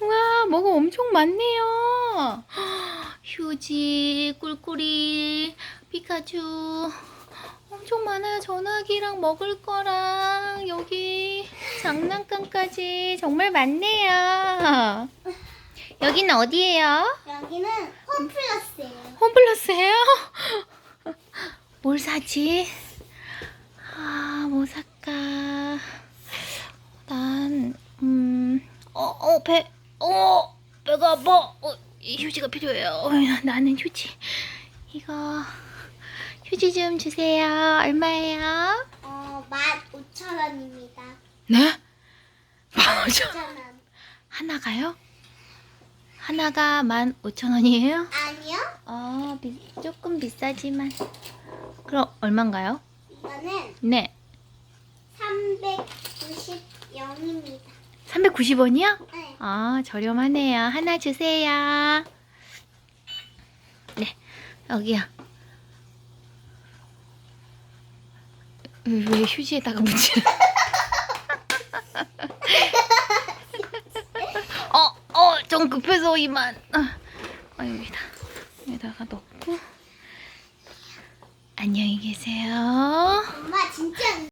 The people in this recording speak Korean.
우와, 뭐가 엄청 많네요. 휴지, 꿀꿀이, 피카츄. 엄청 많아요. 전화기랑 먹을 거랑 여기 장난감까지 정말 많네요. 여기는 어디예요? 여기는 홈플러스예요. 홈플러스예요? 뭘 사지? 아, 뭐 살까? 난, 음, 어, 어, 배, 어, 배가 아파. 어, 이 휴지가 필요해요. 어, 나는 휴지. 이거, 휴지 좀 주세요. 얼마예요? 어, 15,000원입니다. 네? 맞아. 5,000원. 하나가요? 하나가 15,000원이에요? 아니요. 어, 비, 조금 비싸지만. 그럼 얼마인가요? 이거는 네. 390원입니다. 390원이요? 네. 아, 저렴하네요. 하나 주세요. 네, 여기요. 왜, 왜 휴지에다가 묻지? 어, 어, 좀 급해서 이만. 아, 아, 여기다. 여기다가 넣고. 안녕히 계세요. 엄마 진짜